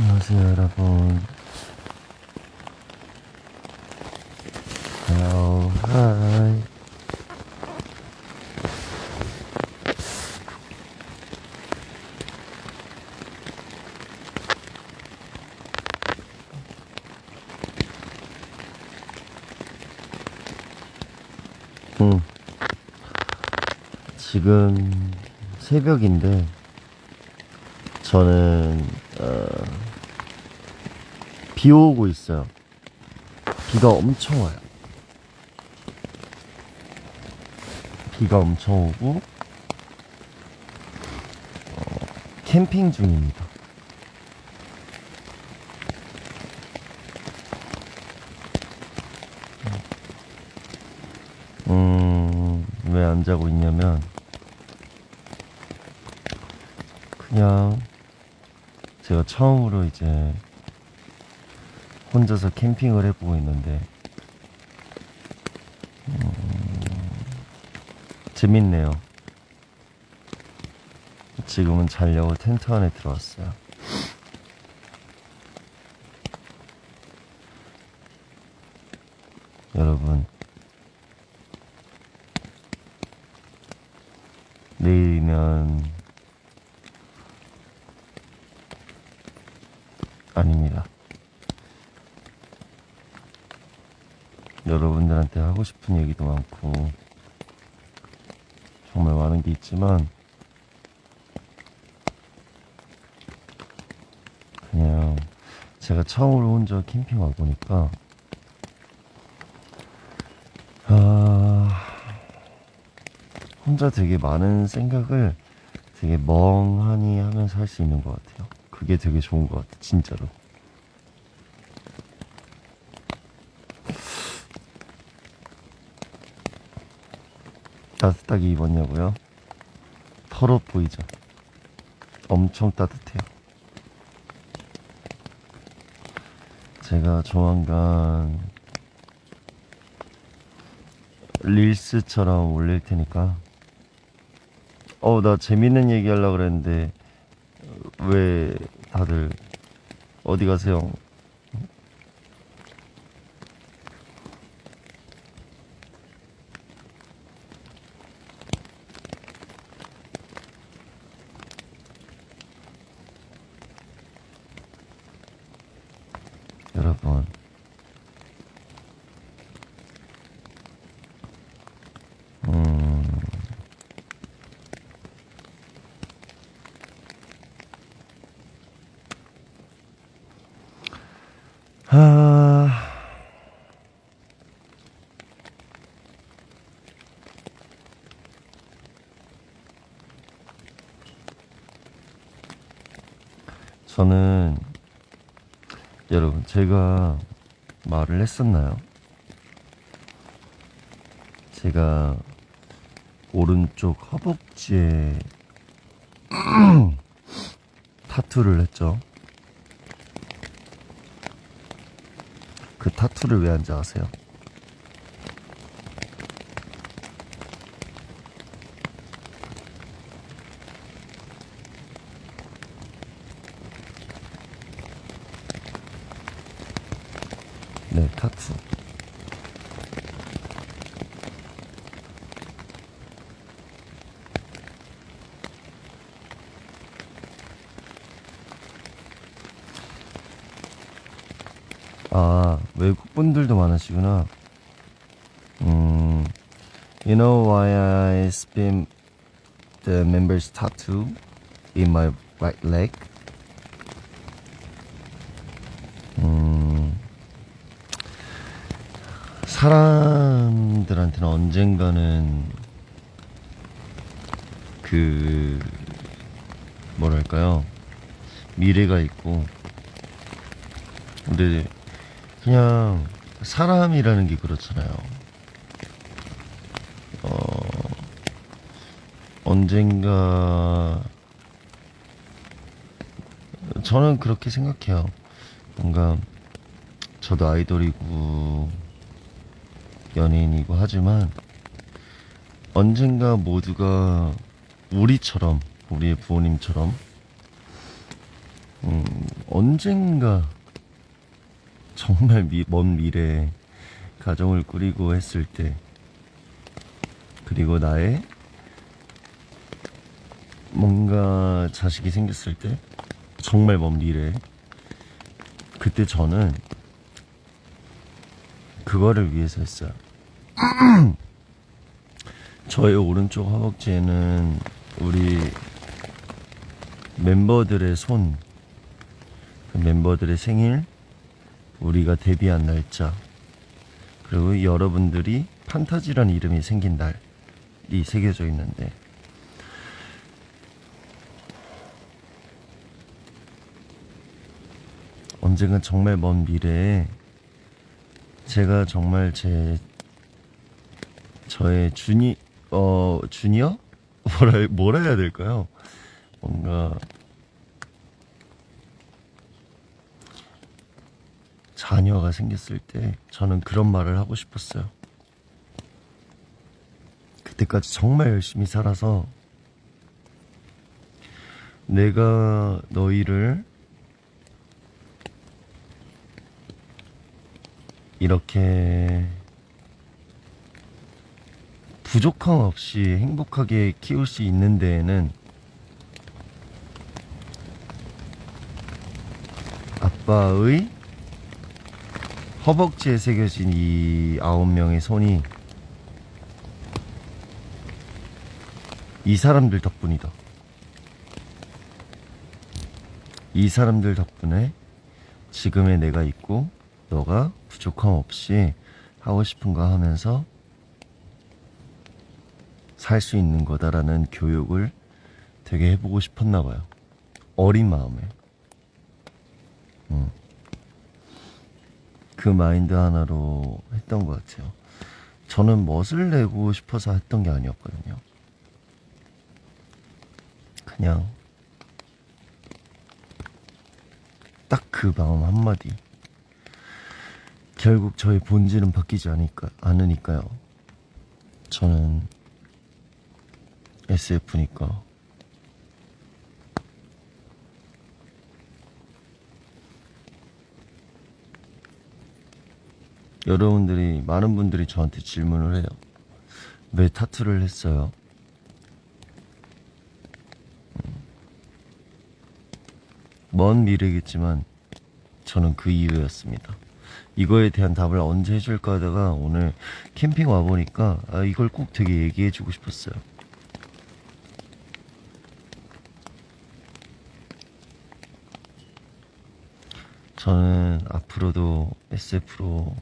안녕하세요, 여러분. Hello. 음. 지금 새벽인데 저는 어, 비 오고 있어요. 비가 엄청 와요. 비가 엄청 오고 어, 캠핑 중입니다. 음, 왜 안 자고 있냐면 그냥 제가 처음으로 이제 혼자서 캠핑을 해보고 있는데 음, 재밌네요. 지금은 자려고 텐트 안에 들어왔어요. 여러분 내일이면 아닙니다. 여러분들한테 하고 싶은 얘기도 많고 정말 많은 게 있지만 그냥 제가 처음으로 혼자 캠핑 와 보니까 아 혼자 되게 많은 생각을 되게 멍하니 하면서 할 수 있는 것 같아요. 그게 되게 좋은 것 같아, 진짜로. 따뜻하게 입었냐고요? 털어 보이죠? 엄청 따뜻해요. 제가 조만간 릴스처럼 올릴 테니까 어 나 재밌는 얘기 하려고 그랬는데 왜 다들 어디 가세요? 여러분. 음. 하... 저는 여러분 제가 말을 했었나요? 제가 오른쪽 허벅지에 타투를 했죠. 그 타투를 왜 한지 아세요? 네, 타투. 아, 외국 분들도 많으시구나. 음, you know why I spin the member's tattoo in my right leg? 사람들한테는 언젠가는 그 뭐랄까요 미래가 있고 근데 그냥 사람이라는 게 그렇잖아요. 어 언젠가 저는 그렇게 생각해요. 뭔가 저도 아이돌이고 연예인이고 하지만 언젠가 모두가 우리처럼 우리의 부모님처럼 음, 언젠가 정말 미, 먼 미래에 가정을 꾸리고 했을 때 그리고 나의 뭔가 자식이 생겼을 때 정말 먼 미래에 그때 저는 그거를 위해서 했어요. 저의 오른쪽 허벅지에는 우리 멤버들의 손, 그 멤버들의 생일, 우리가 데뷔한 날짜, 그리고 여러분들이 판타지란 이름이 생긴 날이 새겨져 있는데, 언젠가 정말 먼 미래에 제가 정말 제 저의 주니 어 주니어 뭐라 뭐라 해야 될까요? 뭔가 자녀가 생겼을 때 저는 그런 말을 하고 싶었어요. 그때까지 정말 열심히 살아서 내가 너희를 이렇게 부족함 없이 행복하게 키울 수 있는 데에는 아빠의 허벅지에 새겨진 이 아홉 명의 손이 이 사람들 덕분이다. 이 사람들 덕분에 지금의 내가 있고 너가 부족함 없이 하고 싶은 거 하면서 살 수 있는 거다라는 교육을 되게 해보고 싶었나 봐요. 어린 마음에. 음. 그 마인드 하나로 했던 것 같아요. 저는 멋을 내고 싶어서 했던 게 아니었거든요. 그냥 딱 그 마음 한마디. 결국 저의 본질은 바뀌지 않으니까요. 저는 SF니까. 여러분들이, 많은 분들이 저한테 질문을 해요. 왜 타투를 했어요? 음. 먼 미래겠지만, 저는 그 이유였습니다. 이거에 대한 답을 언제 해줄까 하다가 오늘 캠핑 와보니까 아, 이걸 꼭 되게 얘기해주고 싶었어요. 저는 앞으로도 SF로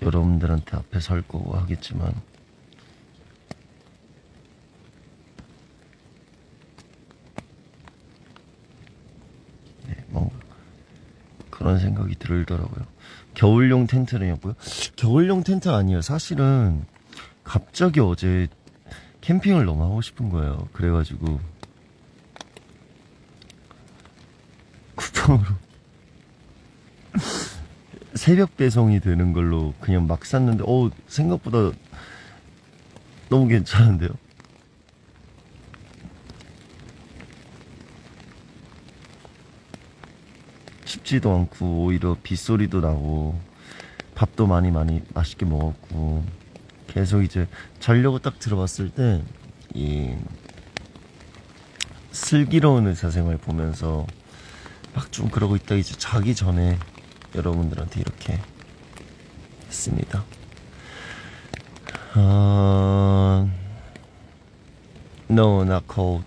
여러분들한테 앞에 설 거고 하겠지만 네, 뭔가 그런 생각이 들더라고요. 겨울용 텐트는였고요. 겨울용 텐트 아니에요. 사실은 갑자기 어제 캠핑을 너무 하고 싶은 거예요. 그래가지고 쿠팡으로 새벽 배송이 되는 걸로 그냥 막 샀는데 어 생각보다 너무 괜찮은데요. 춥지도 않고 오히려 빗소리도 나고 밥도 많이 많이 맛있게 먹었고 계속 이제 자려고 딱 들어봤을 때 이 슬기로운 의사생활 보면서 막 좀 그러고 있다 이제 자기 전에 여러분들한테 이렇게 했습니다. 어... No, not cold.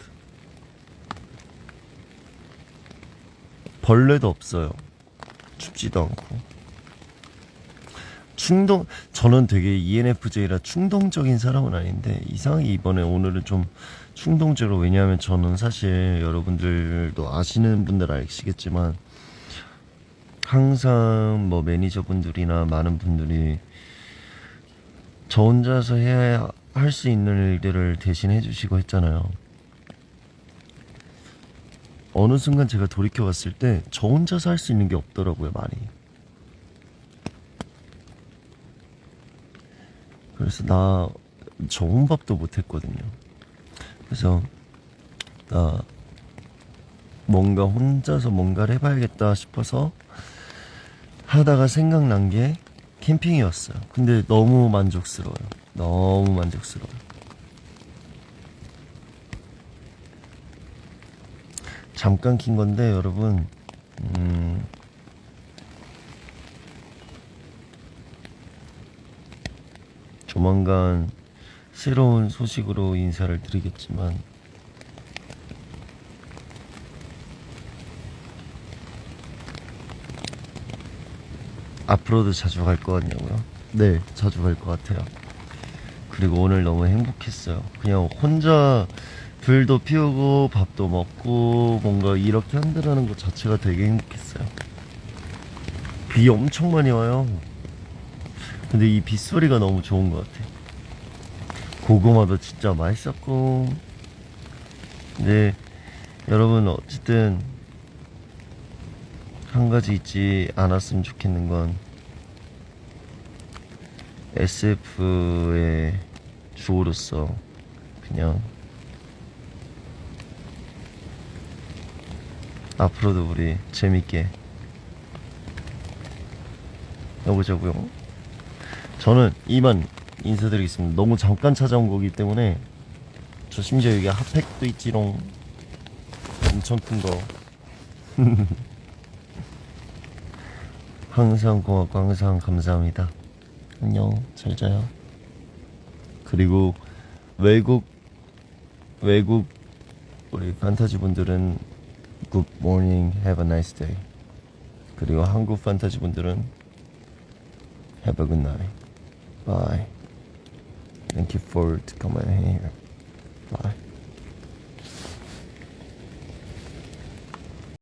벌레도 없어요. 춥지도 않고. 충동, 저는 되게 ENFJ라 충동적인 사람은 아닌데, 이상하게 이번에 오늘은 좀 충동적으로, 왜냐하면 저는 사실 여러분들도 아시는 분들 아시겠지만, 항상 뭐 매니저분들이나 많은 분들이 저 혼자서 해야 할 수 있는 일들을 대신 해주시고 했잖아요. 어느 순간 제가 돌이켜 봤을 때 저 혼자서 할 수 있는 게 없더라고요, 많이. 그래서 나 좋은 밥도 못 했거든요. 그래서 나 뭔가 혼자서 뭔가를 해봐야겠다 싶어서 하다가 생각난 게 캠핑이었어요. 근데 너무 만족스러워요. 너무 만족스러워요. 잠깐 킨 건데 여러분 음, 조만간 새로운 소식으로 인사를 드리겠지만 앞으로도 자주 갈 것 같냐고요? 네, 자주 갈 것 같아요. 그리고 오늘 너무 행복했어요. 그냥 혼자 불도 피우고 밥도 먹고 뭔가 이렇게 한다는 것 자체가 되게 행복했어요. 비 엄청 많이 와요. 근데 이 빗소리가 너무 좋은 것 같아. 고구마도 진짜 맛있었고. 근데 여러분 어쨌든 한 가지 잊지 않았으면 좋겠는 건 SF의 주호로서 그냥 앞으로도 우리 재밌게 해보자고요. 저는 이만 인사드리겠습니다. 너무 잠깐 찾아온 거기 때문에 저 심지어 여기 핫팩도 있지롱 엄청 큰 거. 항상 고맙고 항상 감사합니다. 안녕 잘 자요. 그리고 외국 외국 우리 판타지 분들은 good morning, have a nice day. 그리고 한국 판타지 분들은 have a good night. Bye. Thank you for come here. Bye.